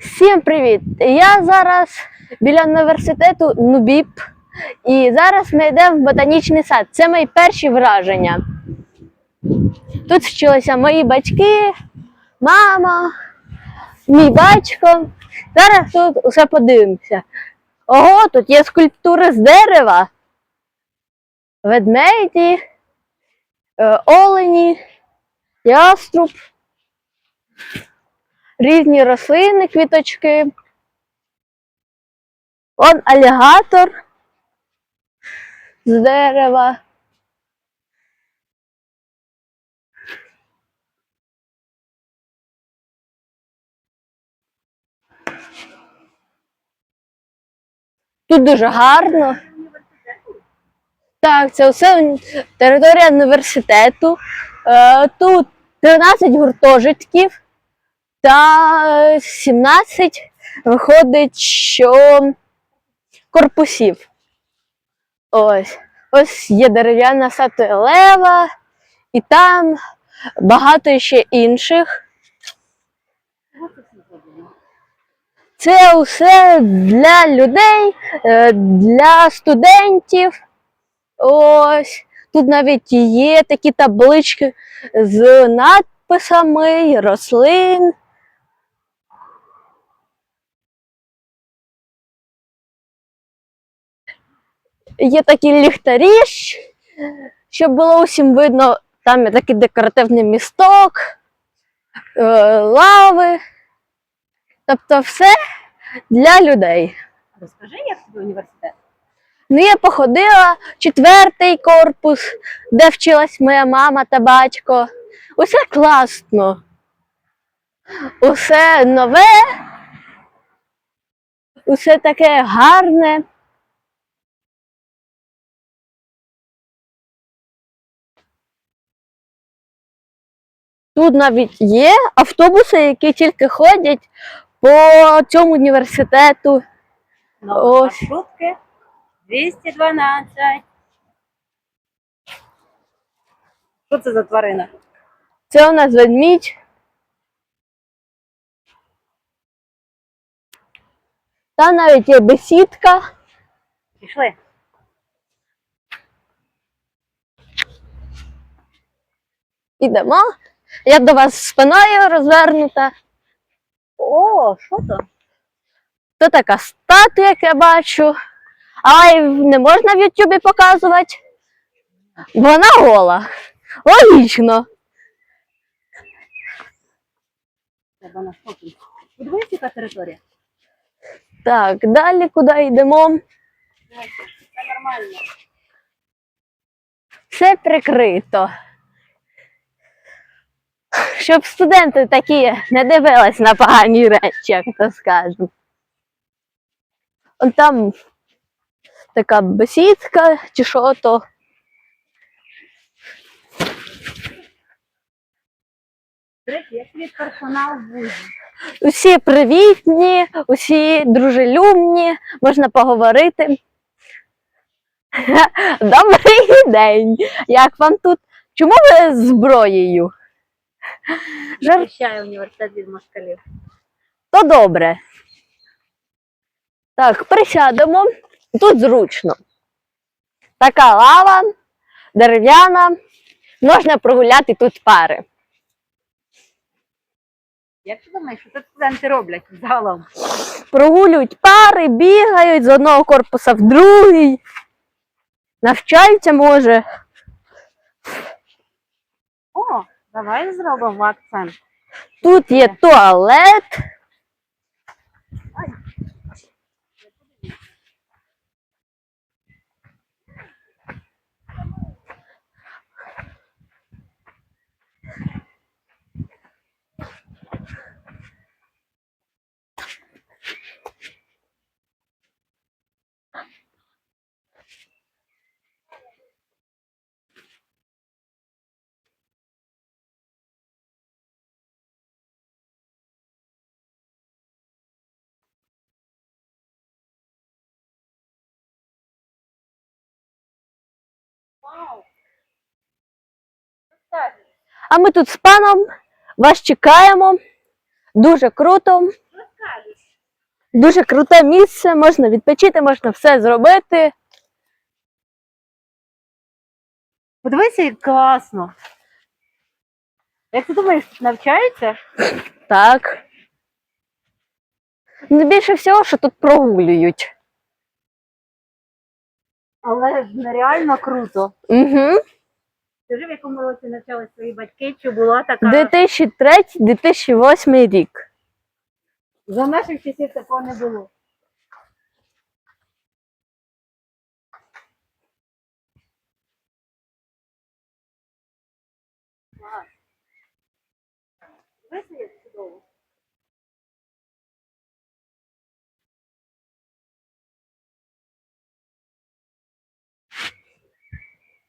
Всім привіт! Я зараз біля університету Нубіп, і зараз ми йдемо в ботанічний сад. Це мої перші враження. Тут вчилися мої батьки, мама, мій батько. Зараз тут усе подивимося. Ого, тут є скульптури з дерева, ведмеді, е, олені, яструб різні рослини, квіточки. Он алігатор з дерева. Тут дуже гарно. Так, це все територія університету. Е, Тут 13 гуртожитків та 17 виходить, що корпусів. Ось. Ось є дерев'яна статуя лева, і там багато ще інших. Це усе для людей, е, для студентів. Ось. Тут навіть є такі таблички з надписами рослин. Є такі ліхтарі, щоб було усім видно. Там є такий декоративний місток, е, лави. Тобто все для людей. Розкажи, як тобі університет? Ну, я походила четвертий корпус, де вчилась моя мама та батько. Усе класно. Усе нове. Усе таке гарне. Тут навіть є автобуси, які тільки ходять по цьому університету. Нові Ось. маршрутки 212. Що це за тварина? Це у нас ведмідь. Та навіть є бесідка. Пішли. Ідемо. Я до вас спиною розвернута. О, що то? То така статуя, як я бачу. А не можна в Ютубі показувати. Бо Вона гола. Логічно. Треба на шопінг. Подивись, яка територія. Так, далі куди йдемо? Це нормально. Все прикрито. Щоб студенти такі не дивились на погані речі, як то скажемо. Он там така бесідка чи що то. Усі привітні, усі дружелюбні, можна поговорити. Добрий день! Як вам тут? Чому ви з зброєю? Захищає університет від москалів. То добре. Так, присядемо. Тут зручно. Така лава, дерев'яна. Можна прогуляти тут пари. Як ти думаєш, що тут студенти роблять загалом? Прогулюють пари, бігають з одного корпуса в другий. Навчаються може. Давай зробимо акцент. Тут є туалет. А ми тут з паном вас чекаємо. Дуже круто. Дуже круте місце, можна відпочити, можна все зробити. Подивися, як класно. Як ти думаєш, тут навчаються? Так. Ну, більше всього, що тут прогулюють. Але ж нереально круто. Угу. Скажи, в якому році навчались твої батьки, чи була така 2003-2008 рік. за наших часів такого не було. Дивися,